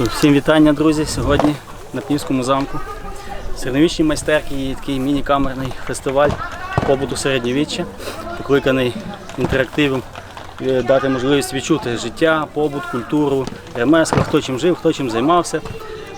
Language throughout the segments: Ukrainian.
Всім вітання, друзі, сьогодні на Пнівському замку. Середньовічні майстерки і такий міні-камерний фестиваль побуту середньовіччя, покликаний інтерактивом е, дати можливість відчути життя, побут, культуру, ремесла, хто чим жив, хто чим займався,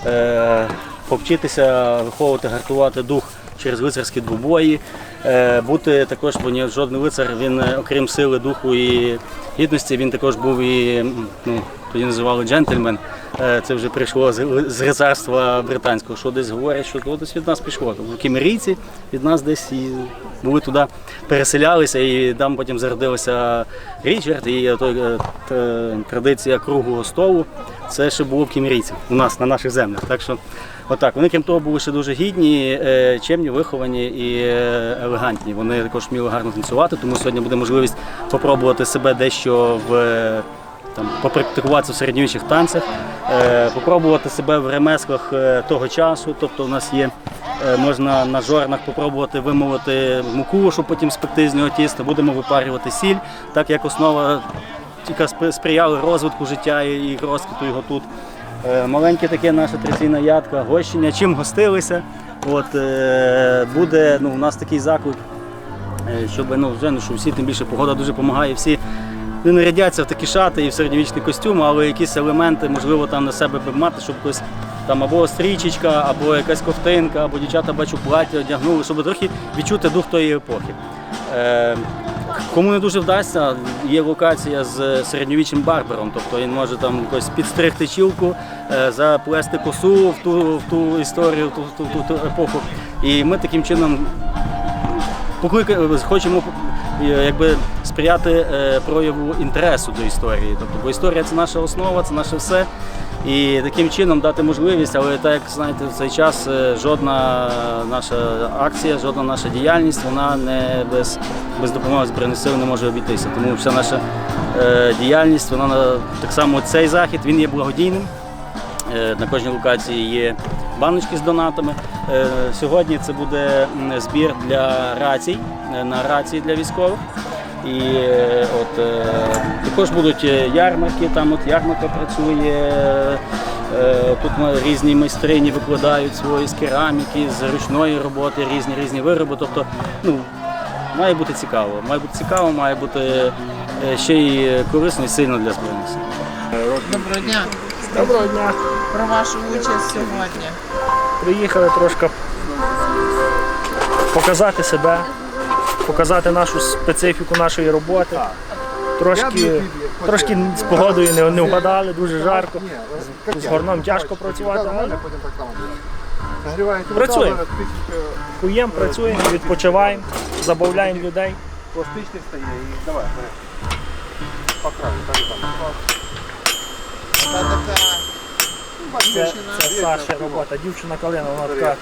е, повчитися виховувати, гартувати дух через лицарські двобої, е, бути також, бо жодний лицар, він, окрім сили, духу і гідності, він також був і ну, тоді називали джентльмен. Е, Це вже прийшло з з рицарства британського, що десь говорять, що то десь від нас пішло. Тобто кімерійці від нас десь і були туди, переселялися, і там потім зародилися Річард і той, е, традиція круглого столу. Це ще було в кімерійців у нас на наших землях. Так що, отак. Вони, крім того, були ще дуже гідні, е, чемні, виховані і е, елегантні. Вони також вміли гарно танцювати, тому сьогодні буде можливість попробувати себе дещо в. Там, попрактикуватися в середньовічних танцях, е, попробувати себе в ремеслах е, того часу. Тобто у нас є, е, можна на жорнах попробувати вимовити муку, щоб потім спекти з нього тісто. Будемо випарювати сіль, так як основа, яка сприяла розвитку життя і розквіту його тут. Маленьке таке наша традиційна ядка, гощення, чим гостилися. От, буде ну, у нас такий заклик щоб ну, вже ну, що всі, тим більше погода дуже допомагає, всі не нарядяться в такі шати і в середньовічний костюм, але якісь елементи, можливо, там на себе би мати, щоб хтось там або стрічечка, або якась ковтинка, або дівчата бачу плаття одягнули, щоб трохи відчути дух тої епохи. Е, Кому не дуже вдасться, є локація з середньовічним барбером, тобто він може там якось підстригти чілку, е, заплести косу в ту, в ту історію, в ту, в ту, в ту епоху. І ми таким чином поклика- хочемо якби, сприяти е, прояву інтересу до історії. Тобто, бо історія це наша основа, це наше все. І таким чином дати можливість, але так як знаєте, в цей час е, жодна наша акція, жодна наша діяльність, вона не без, без допомоги Збройних сил не може обійтися. Тому вся наша е, діяльність, вона так само цей захід, він є благодійним. Е, На кожній локації є баночки з донатами. Е, Сьогодні це буде збір для рацій, е, на рації для військових. І от, також будуть ярмарки, там от ярмарка працює. Тут різні майстрині викладають свої з кераміки, з ручної роботи, різні різні вироби. Тобто, ну, має бути цікаво. Має бути цікаво, має бути ще й корисно і сильно для збройних сил. Доброго дня. Доброго дня. Про вашу участь сьогодні. Приїхали трошки показати себе, показати нашу специфіку нашої роботи. Трошки, трошки з погодою не, не вгадали, дуже жарко. З горном тяжко працювати, але Працюємо. куємо, працюємо, відпочиваємо, забавляємо людей. Пластичний стає і давай, бери. По так там. Та така Це, це Саша робота. Дівчина Калина, вона така.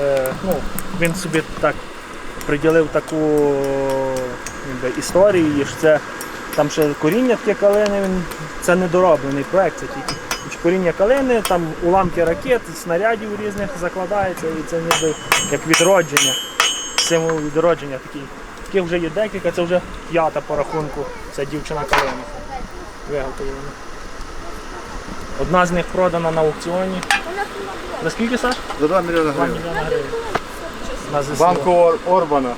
Е, ну, він собі так приділив таку ніби, історію, що це там ще коріння таке калини, він, це недороблений проект, це тільки коріння калини, там уламки ракет, снарядів різних закладається, і це ніби як відродження, символ відродження такий. Таких вже є декілька, це вже п'ята по рахунку, це дівчина калина виготовлена. Одна з них продана на аукціоні. За скільки, Саш? За 2 мільйони 2 гривень. мільйони гривень. На ЗСУ. Банку Ор- Орбана.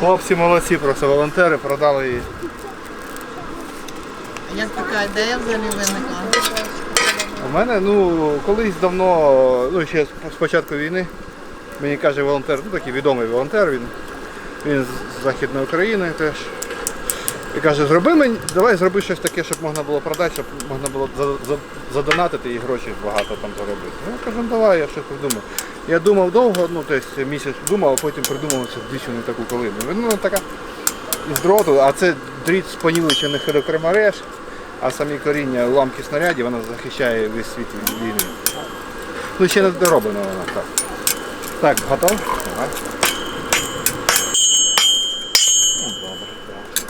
Хлопці молодці, просто волонтери продали її. як така ідея взагалі виникла? У мене, ну, колись давно, ну ще з початку війни, мені каже волонтер, ну такий відомий волонтер, він, він з Західної України теж. І каже, зроби мені, давай зроби щось таке, щоб можна було продати, щоб можна було за- за- задонатити і гроші багато там заробити. Ну, я кажу, ну давай, я щось придумаю. Я думав довго, ну тобто місяць думав, а потім придумав цю дівчину таку колину. Ну, така із дроту, а це дріт з понівечених електромереж, а самі коріння уламки снарядів, вона захищає весь світ від війни. Ну ще не дороблено вона так. Так, готов? Давай. Ну, добре, так.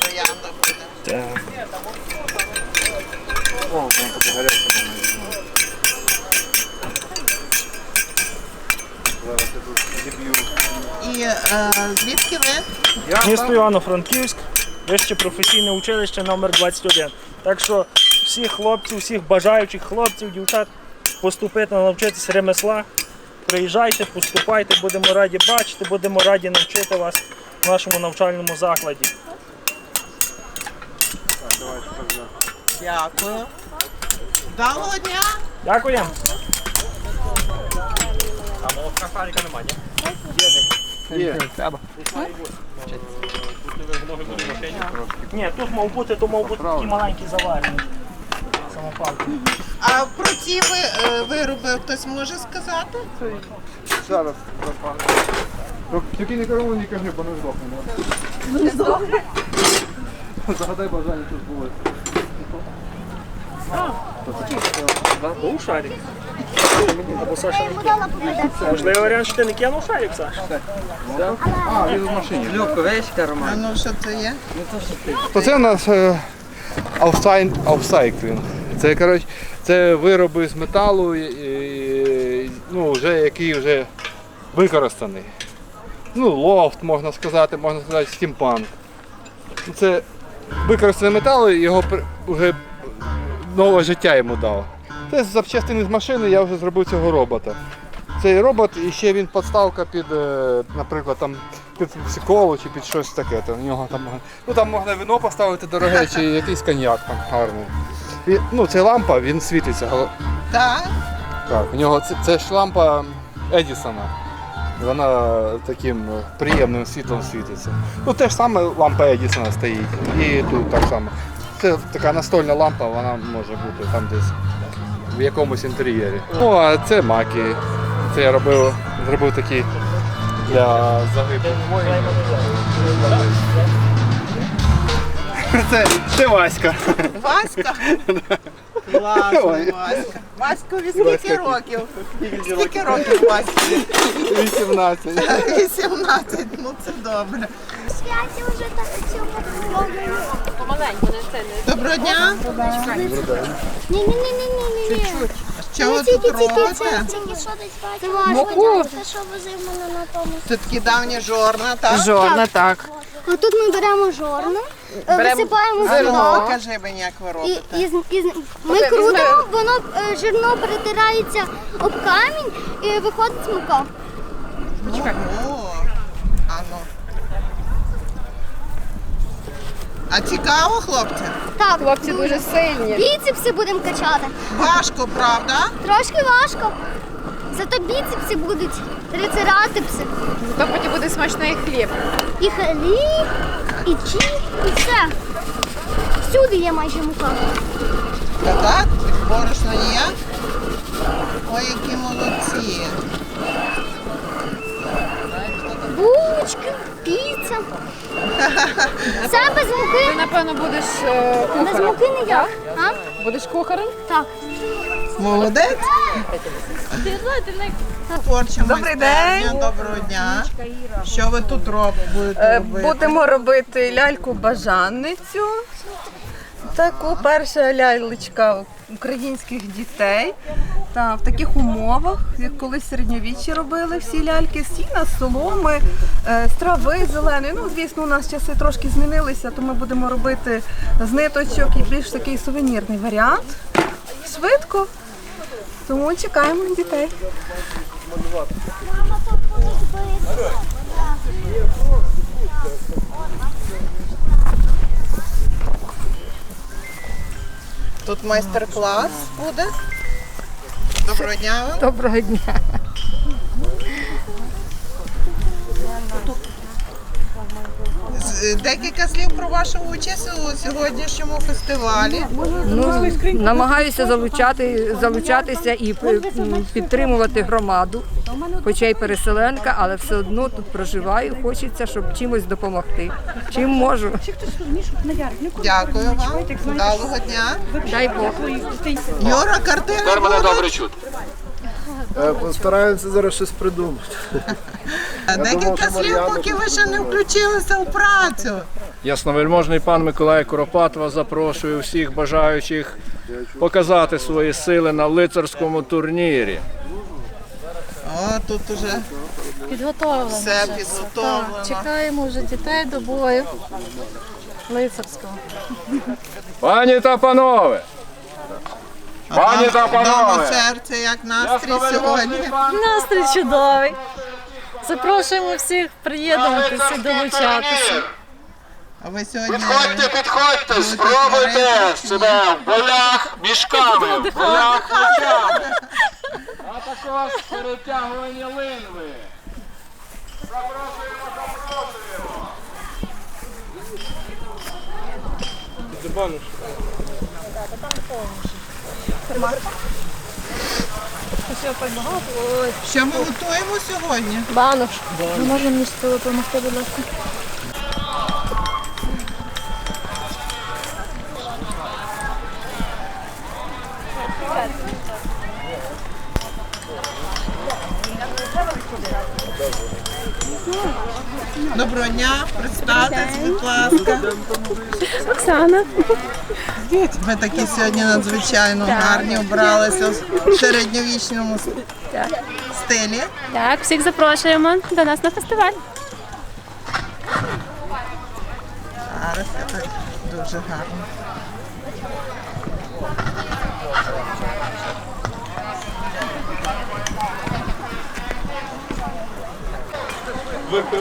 Троянда буде. Так. О, вона така гаряча. Зараз я тут зіб'ю. І е, звідки ви? Місто Івано-Франківськ, вище професійне училище номер 21. Так що всіх хлопців, всіх бажаючих хлопців, дівчат поступити навчитися ремесла. Приїжджайте, поступайте, будемо раді бачити, будемо раді навчити вас в нашому навчальному закладі. Дякую. Вдалого дня! Дякуємо. Ні, тут мав бути, то мав бути такі маленькі заварені. Самопалки. А про ці ви, е, вироби хтось може сказати? Зараз. Ну, Тільки нікому не кажи, бо не здохне. Не здохне? Загадай бажання тут було. Був шарик. Можливий варіант, що ти не кинув шарик, Саш? А, він в машині. А ну що це є? То це у нас е, офсайн, офсайклінг. Це, коротше, це вироби з металу, ну, вже, який вже використаний. Ну, лофт, можна сказати, можна сказати, стімпанк. Це використаний метал, і його вже нове життя йому дав. З запчастини з машини, я вже зробив цього робота. Цей робот і ще він підставка під, е, наприклад, там під псиколу чи під щось таке. То в нього там, ну, там можна вино поставити дороге чи якийсь коньяк там гарний. І, ну, це лампа, він світиться. Так. Так, у нього це, це ж лампа Едісона. Вона таким приємним світлом світиться. Ну те ж саме лампа Едісона стоїть. І тут так само. Це така настольна лампа, вона може бути там десь в якомусь інтер'єрі. Ну а це маки. Це я робив, зробив такі для загиблих воїнів. Це, це Васька. Васька? Класно, Васька. Васькові скільки років? Скільки років Васькові? 18. 18, ну це добре. Святі вже так цьому. Помаленьку, не це не Доброго дня. Ні-ні-ні-ні-ні. Що ви Тільки, тут робите? тільки що десь бачите. Це що возив на тому. Це такі давні жорна, так? жорна, так. Тут ми беремо жорно, е, Беремо висипаємо А ну, зерно. покажи мені, як ви робите. і, і, з- ми крутимо, воно е, зерно перетирається об камінь і виходить мука. О, а ну. А цікаво, хлопці? Так, Хлопці дуже сильні. біцепси будемо качати. Важко, правда? Трошки важко. Зато біцепси будуть, трицератипси. То потім буде смачний хліб. І хліб, і чіп, і все. Всюди є майже мука. Та так, борошно є. Ой, які молодці. Все без Ти, напевно, будеш е, Без кухарем. муки ніяк. А? Будеш кухарем? Так. Молодець. Творча Добрий майстерня, день. Доброго дня. Що ви тут робите? Е, робити? Будемо робити ляльку бажанницю. Таку перша лялька українських дітей. Та, в таких умовах, як колись середньовіччі робили всі ляльки, сіна, соломи, е, з трави зеленої. Ну, звісно, у нас часи трошки змінилися, то ми будемо робити з ниточок і більш такий сувенірний варіант. Швидко. Тому чекаємо дітей. Тут майстер-клас буде. Доброго дня вам. Доброго дня. Декілька слів про вашу участь у сьогоднішньому фестивалі. Ну, намагаюся залучати, залучатися і підтримувати громаду, хоча й переселенка, але все одно тут проживаю. Хочеться, щоб чимось допомогти. Чим можу. Дякую вам. Вдалого дня. Дай Бог. Юра, картини будуть? Е, Постараємося зараз щось придумати. Декілька слів, поки ви ще не включилися у працю. Ясновельможний пан Миколай Куропатва запрошує всіх бажаючих показати свої сили на лицарському турнірі. О, тут уже Підготовлено. Все вже підготовлено. Так, чекаємо вже дітей до бою лицарського. Пані та панове! Пані та панове! серце, як настрій сьогодні. Настрій чудовий. Запрошуємо всіх приєднуватися і долучатися. А ви сьогодні Підходьте, підходьте, спробуйте себе в боях мішками, в боях мечами, а також перетягування линви. Запрошуємо, запрошуємо. Що ми готуємо сьогодні? Банош. Ви можете мені допомогти, будь ласка? Доброго дня, представтесь, будь ласка. Оксана. Ви такі сьогодні надзвичайно гарні, обралися в середньовічному с- стилі. Так, всіх запрошуємо до нас на фестиваль. Зараз так дуже гарно. Добре!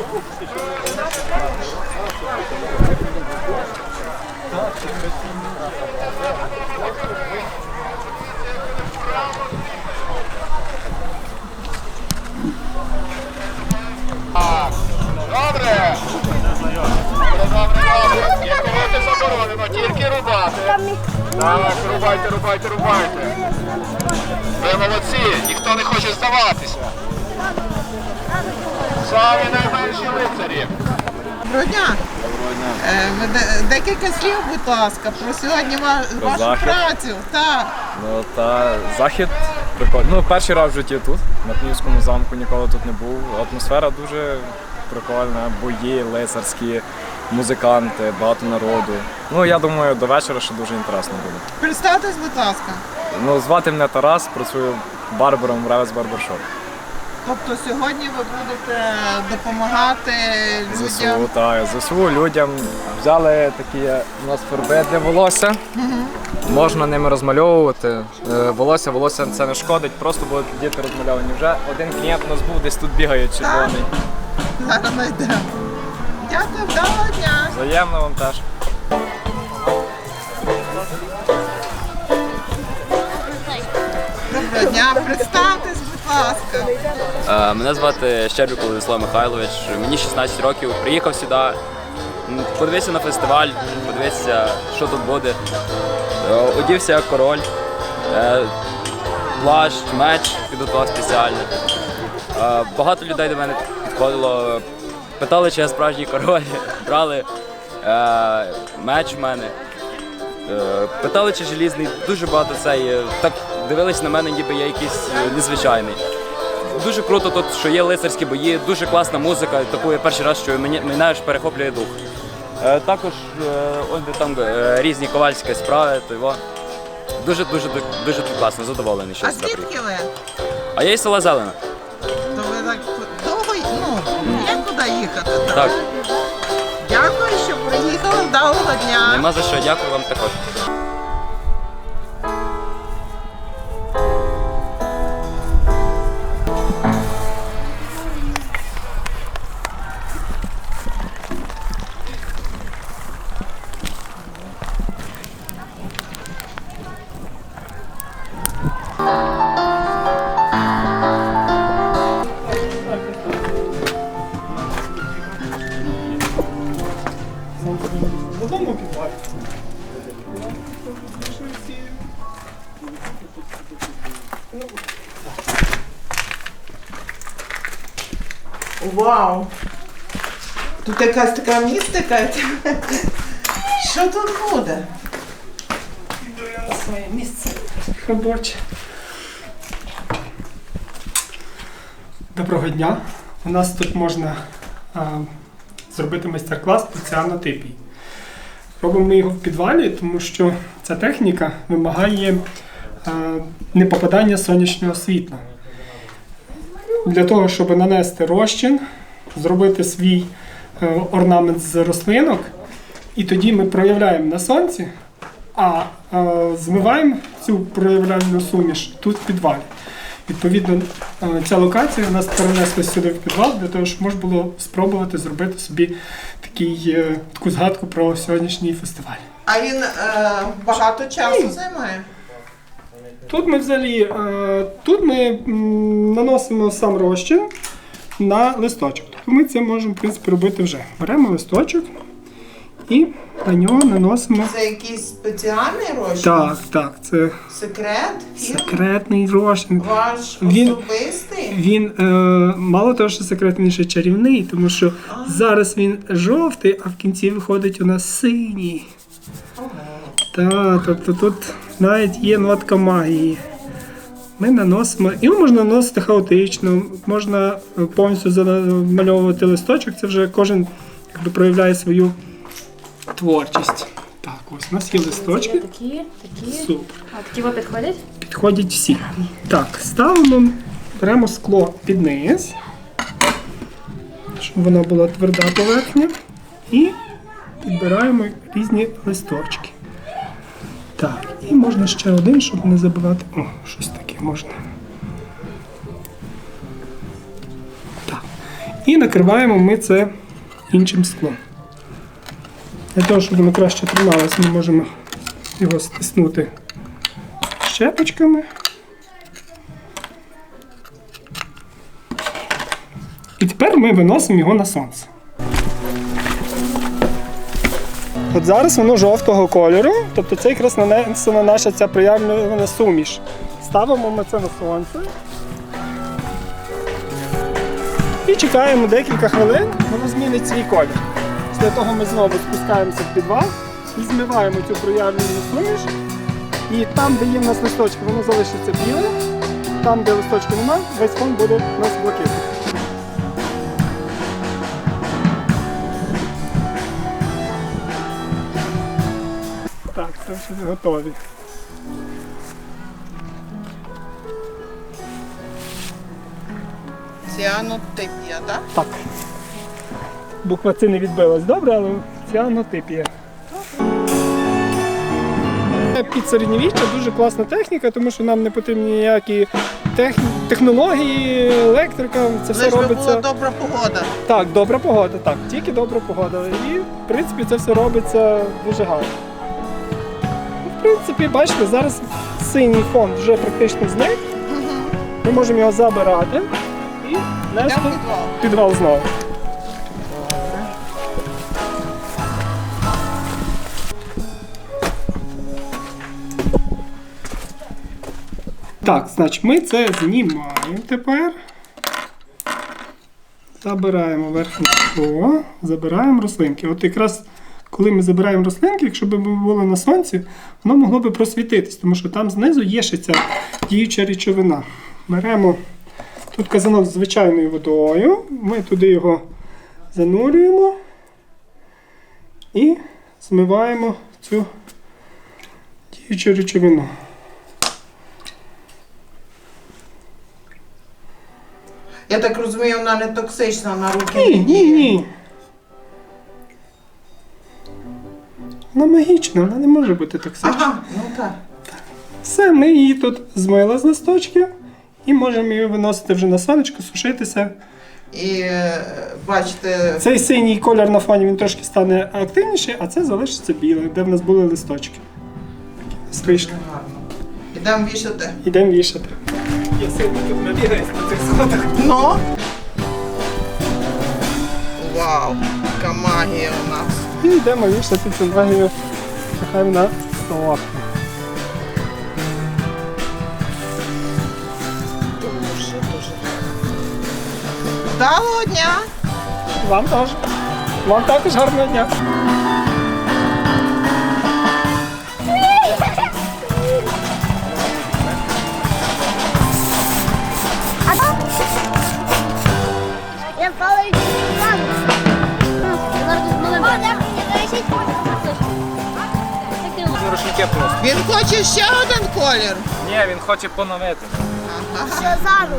Добре. Дякувати заборонено, тільки рубати. Так, рубайте, рубайте, рубайте. Ви молодці, ніхто не хоче здаватися. Самі найменші лицарі. Доброго дня. Е, ви де- Декілька слів, будь ласка, про сьогодні ва- вашу захід? працю. Так. Ну та захід прикольний. Ну, перший раз в житті тут, на Пнівському замку, ніколи тут не був. Атмосфера дуже прикольна, бої, лицарські, музиканти, багато народу. Ну, я думаю, до вечора ще дуже інтересно буде. Представтесь, будь ласка. Ну, звати мене Тарас, працюю барбером в Ревес Барбершоп. Тобто сьогодні ви будете допомагати людям. ЗСУ, так, ЗСУ людям взяли такі у нас фарби для волосся. Можна ними розмальовувати. Е, Волосся, волосся це не шкодить, просто будуть діти розмальовані. Вже один клієнт у нас був, десь тут бігає червоний. Зараз знайдемо. Дякую, вдалого дня. Взаємно вам теж. Доброго дня, представтесь, будь ласка. Е, Мене звати Щербік Владислав Михайлович. Мені 16 років. Приїхав сюди. м, Подивитися на фестиваль, подивитися, що тут буде. Е, Одівся як король. Е, Плащ, меч підготував спеціально. Багато людей до мене підходило, питали, чи я справжній король. Брали меч в мене. Питали, чи желізний, дуже багато цей. Так дивились на мене, ніби я якийсь е, незвичайний. Дуже круто тут, що є лицарські бої, дуже класна музика. Таку я перший раз чую, мені мене аж перехоплює дух. Е, також е, ось де там е, різні ковальські справи, то його. Дуже дуже дуже, класно, задоволений, що А сюди звідки ви? А я із села Зелена. То ви так довго ну, є куди їхати. Так, Дякую, що приїхали. Вдалого дня. нема за що, дякую вам також. Вау! Тут якась така містика. Що тут буде? своє місце робоче. Доброго дня. У нас тут можна а, зробити майстер-клас ціанотипії. Робимо ми його в підвалі, тому що ця техніка вимагає а, непопадання сонячного світла. Для того, щоб нанести розчин, зробити свій е, орнамент з рослинок, і тоді ми проявляємо на сонці, а е, змиваємо цю проявляльну суміш тут в підвалі. Відповідно, е, ця локація у нас перенеслась сюди в підвал для того, щоб можна було спробувати зробити собі такий, таку згадку про сьогоднішній фестиваль. А він е, багато часу займає? Тут ми взагалі е, тут ми наносимо сам розчин на листочок. Тобто ми це можемо в принципі робити вже. Беремо листочок і на нього наносимо. Це якийсь спеціальний розчин? Так, так, це Секрет? Фірм? секретний розчин. Ваш Він- особистий? Він е, мало того, що секретний, він ще чарівний, тому що зараз він жовтий, а в кінці виходить у нас синій. Так, тобто тут навіть є нотка магії. Ми наносимо. Його можна наносити хаотично, можна е, повністю замальовувати листочок. Це вже кожен якби, проявляє свою творчість. Так, ось у нас є листочки. Такі, такі. Супер. А такі підходять? Підходять всі. Так, ставимо, беремо скло під низ, щоб вона була тверда поверхня. І підбираємо різні листочки. Так, і можна ще один, щоб не забивати. О, щось таке можна. Так. І накриваємо ми це іншим склом. Для того, щоб воно краще трималося, ми можемо його стиснути щепочками. І тепер ми виносимо його на сонце. От зараз воно жовтого кольору, тобто це якраз нанесена наша ця проявлена суміш. Ставимо ми це на сонце. І чекаємо декілька хвилин, воно змінить свій колір. Після того ми знову спускаємося в підвал і змиваємо цю проявлену суміш. І там, де є в нас листочки, воно залишиться біле. Там, де листочки немає, весь фон буде у нас блакитний. Готові. Ціанотипія, так? Так. Буква Ц не відбилась добре, але ціанотипія. Під середньовіччя дуже класна техніка, тому що нам не потрібні ніякі тех... технології, електрика. Це все Лиш би робиться. була добра погода. Так, добра погода, так, тільки добра погода. І в принципі це все робиться дуже гарно. В принципі, бачите, зараз синій фон вже практично зник. Ми можемо його забирати і нести в підвал знову. Так, значить, ми це знімаємо тепер. Забираємо верхнє скло, забираємо рослинки. От якраз коли ми забираємо рослинки, якщо б ми були на сонці, воно могло би просвітитись, тому що там знизу є ще ця діюча речовина. Беремо тут казанок з звичайною водою, ми туди його занурюємо і змиваємо цю діючу речовину. Я так розумію, вона не токсична на руки. Ні, ні, ні. Вона магічна, вона не може бути токсична. Ага, ну так. Все, ми її тут змили з листочків і можемо її виносити вже на сонечко, сушитися. І е, бачите, Цей синій колір на фоні він трошки стане активніший, а це залишиться біле, де в нас були листочки. Ось Вийшли. ідемо вішати. Йдемо вішати. Я сильно тут набігаюсь на цих сходах. Ну. Вау, яка магія у нас. І йдемо вішати цю магію. чекаємо на столахне. Доброго дня! Вам теж. Вам також гарного дня. Рушники просто. Він хоче ще один колір. Ні, він хоче поновити. Що зараз?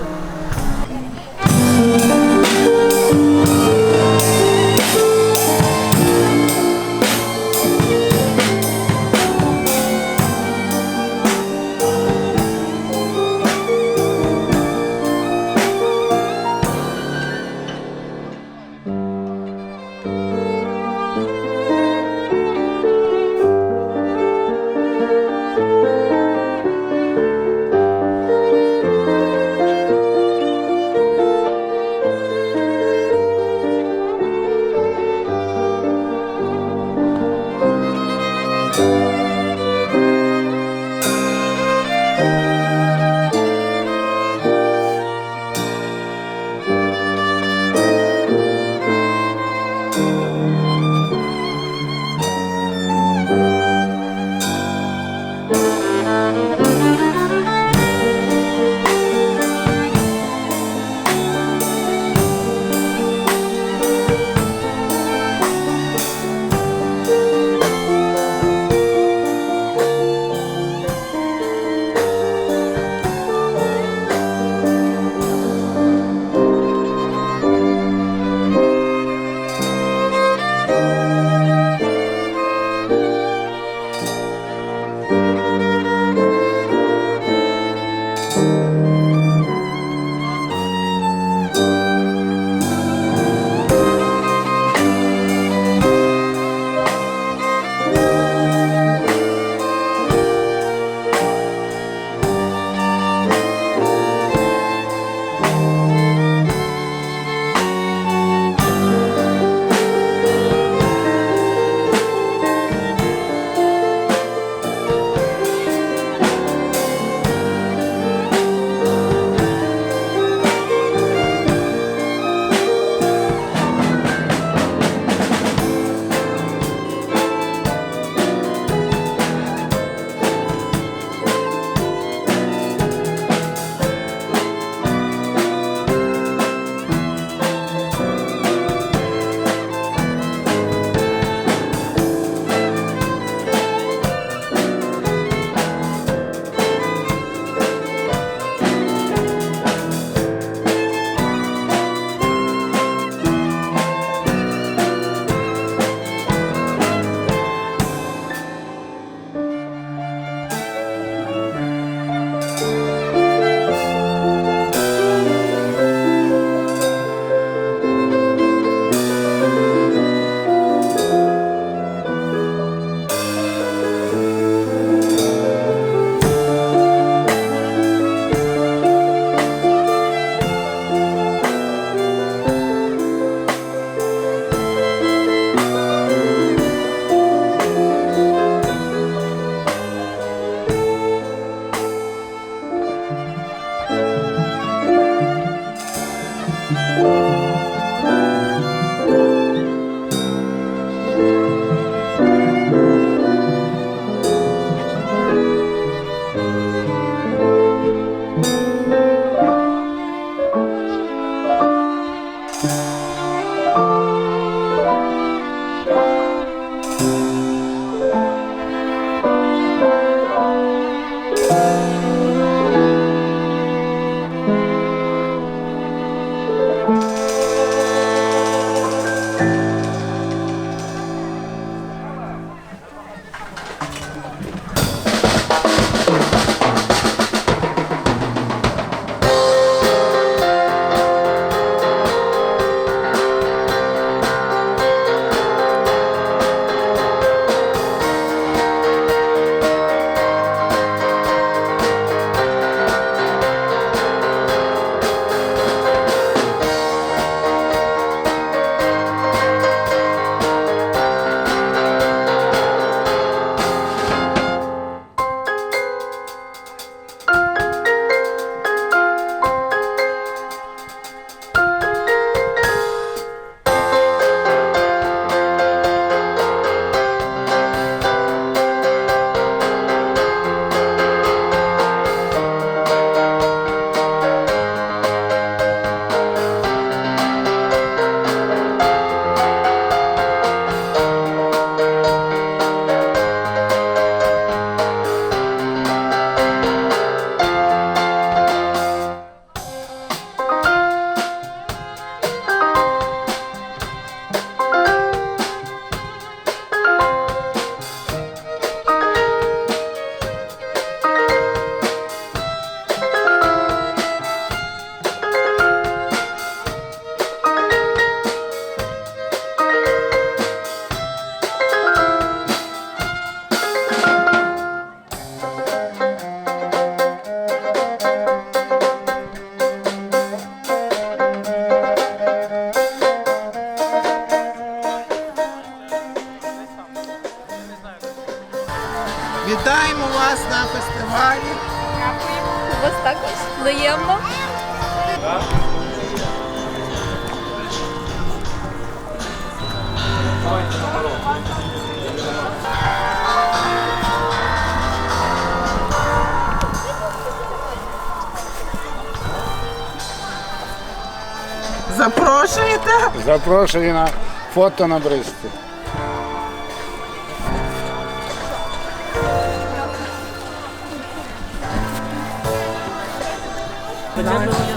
Запрошуєте? Запрошую на фото на Бристі.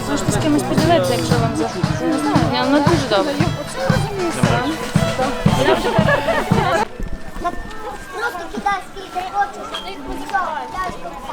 Можете з кимось поділитися, якщо вам захочеться. Не знаю, я воно дуже добре. Просто кидай скільки хочеш, дай кусок.